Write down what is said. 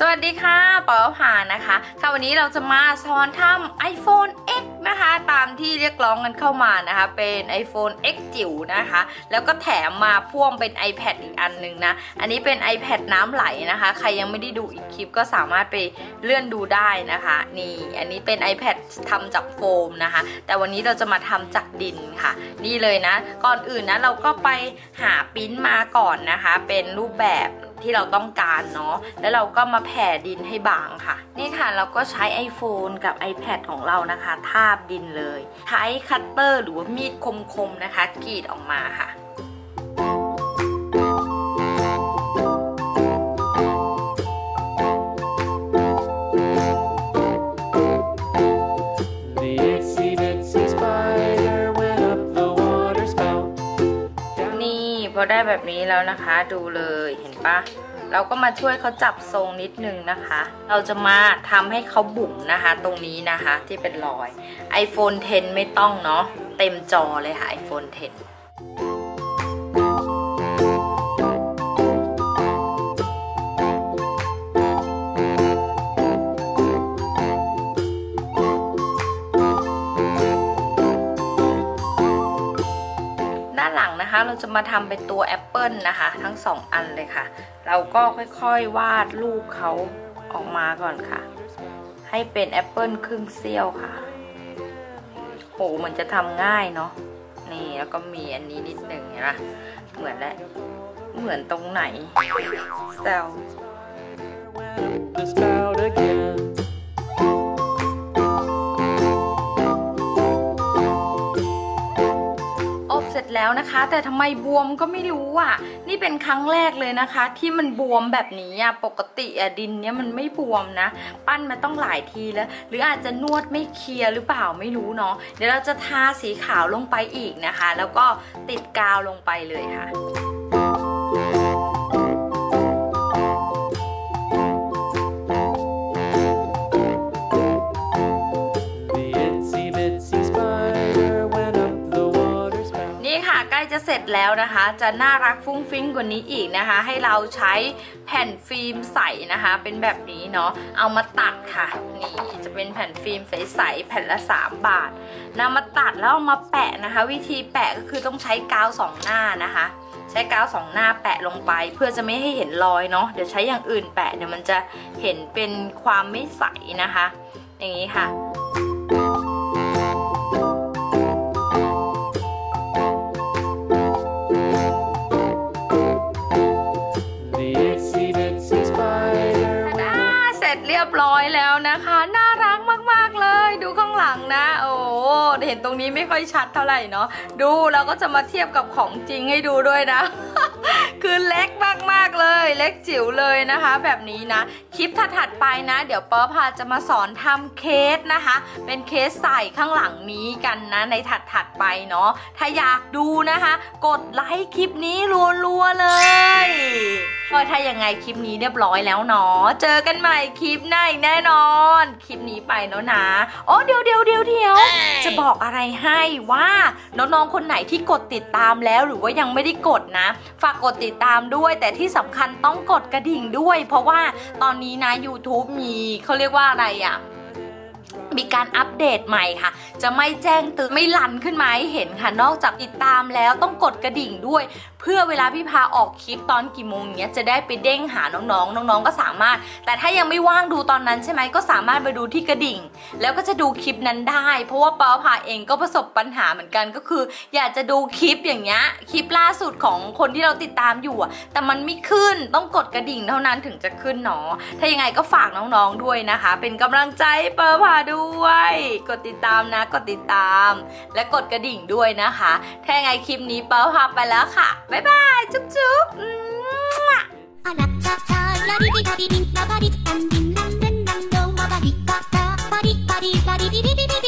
สวัสดีค่ะปอผ่านนะคะ ค่ะวันนี้เราจะมาสอนทำ iPhone นะคะตามที่เรียกร้องกันเข้ามานะคะ เป็น iPhone X จิ๋วนะคะ แล้วก็แถมมาพ่วงเป็น iPad อีกอันหนึ่งนะ อันนี้เป็น iPad น้ำไหลนะคะ ใครยังไม่ได้ดูอีกคลิปก็สามารถไปเลื่อนดูได้นะคะ นี่อันนี้เป็น iPad ทำจากโฟมนะคะ แต่วันนี้เราจะมาทำจากดินค่ะ นี่เลยนะ ก่อนอื่นนะเราก็ไปหาปริ้นมาก่อนนะคะ เป็นรูปแบบที่เราต้องการเนาะ แล้วเราก็มาแผ่ดินให้บางค่ะ นี่ค่ะเราก็ใช้ iPhone กับ iPad ของเรานะคะ ทาบดินเลย ใช้คัตเตอร์หรือว่ามีดคมๆนะคะกรีดออกมาค่ะ The itsy bitsy spider went up the water spout. นี่พอได้แบบนี้แล้วนะคะดูเลยเห็นปะ เราก็มาช่วยเขาจับทรงนิดนึงนะคะ เราจะมาทำให้เขาบุ๋มนะคะ ตรงนี้นะคะที่เป็นรอย iPhone 10 ไม่ต้องเนาะเต็มจอเลยค่ะ iPhone 10านหลังนะคะ เราจะมาทำเป็นตัวแอปเปิลนะคะ ทั้งสองอันเลยค่ะ เราก็ค่อยๆวาดรูปเขาออกมาก่อนค่ะ ให้เป็นแอปเปิลครึ่งเสี้ยวค่ะโหเหมือนจะทำง่ายเนาะนี่แล้วก็มีอันนี้นิดหนึ่งเห็นปะเหมือนแล้วเหมือนตรงไหนแซว แล้วนะคะ แต่ทำไมบวมก็ไม่รู้อะ นี่เป็นครั้งแรกเลยนะคะ ที่มันบวมแบบนี้อะปกติอะดินเนี้ยมันไม่บวมนะ ปั้นมาต้องหลายทีแล้ว หรืออาจจะนวดไม่เคลียร์หรือเปล่าไม่รู้เนาะเดี๋ยวเราจะทาสีขาวลงไปอีกนะคะ แล้วก็ติดกาวลงไปเลยค่ะ ร็จแล้วนะคะ จะน่ารักฟุ้งฟิ้งกว่านี้อีกนะคะ ให้เราใช้แผ่นฟิล์มใสนะคะ เป็นแบบนี้เนาะเอามาตัดค่ะ นี่จะเป็นแผ่นฟิล์มใสๆแผ่นละ 3 บาทนำมาตัดแล้วเอามาแปะนะคะ วิธีแปะก็คือต้องใช้กาวสองหน้านะคะใช้กาวสองหน้าแปะลงไป เพื่อจะไม่ให้เห็นรอยเนาะเดี๋ยวใช้อย่างอื่นแปะเดี๋ยวมันจะเห็นเป็นความไม่ใสนะคะ อย่างนี้ค่ะ เรียบร้อยแล้วนะคะ น่ารักมากๆเลย ดูข้างหลังนะ โอ้เห็นตรงนี้ไม่ค่อยชัดเท่าไหร่เนาะดูเราก็จะมาเทียบกับของจริงให้ดูด้วยนะ คือเล็กมากๆเลย เล็กจิ๋วเลยนะคะ แบบนี้นะ คลิปถัดๆไปนะ เดี๋ยวป๊อพาจะมาสอนทำเคสนะคะ เป็นเคสใส่ข้างหลังนี้กันนะ ในถัดๆไปเนาะถ้าอยากดูนะคะ กดไลค์คลิปนี้รัวๆเลย ถ้ายังไงคลิปนี้เรียบร้อยแล้วเนาะ เจอกันใหม่คลิปหน้าอีกแน่นอน คลิปนี้ไปแล้วนะ โอ้เดี๋ยวเดี๋ยวเดี๋ยวเดี๋ยวจะบอกอะไรให้ว่าน้องๆคนไหนที่กดติดตามแล้วหรือว่ายังไม่ได้กดนะ ฝากกดติดตามด้วย แต่ที่สำคัญต้องกดกระดิ่งด้วย เพราะว่าตอนนี้นะ YouTube มีเขาเรียกว่าอะไรอะ มีการอัปเดตใหม่ค่ะ จะไม่แจ้งเตือนไม่ลันขึ้นมาให้เห็นค่ะ นอกจากติดตามแล้วต้องกดกระดิ่งด้วย เพื่อเวลาพี่พาออกคลิปตอนกี่โมงเนี้ยจะได้ไปเด้งหาน้องๆ น้องๆ ก็สามารถ แต่ถ้ายังไม่ว่างดูตอนนั้นใช่ไหมก็สามารถไปดูที่กระดิ่ง แล้วก็จะดูคลิปนั้นได้ เพราะว่าป้าพาเองก็ประสบปัญหาเหมือนกันก็คือ อยากจะดูคลิปอย่างเงี้ยคลิปล่าสุดของคนที่เราติดตามอยู่อะแต่มันไม่ขึ้นต้องกดกระดิ่งเท่านั้นถึงจะขึ้นเนาะถ้ายังไงก็ฝากน้องๆด้วยนะคะ เป็นกำลังใจเปอพาด้วยวย กดติดตามนะ กดติดตาม และกดกระดิ่งด้วยนะคะ ถ้าไงคลิปนี้เป้าพาไปแล้วค่ะ บ๊ายบาย จุ๊บจุ๊บอาบามริบบาริ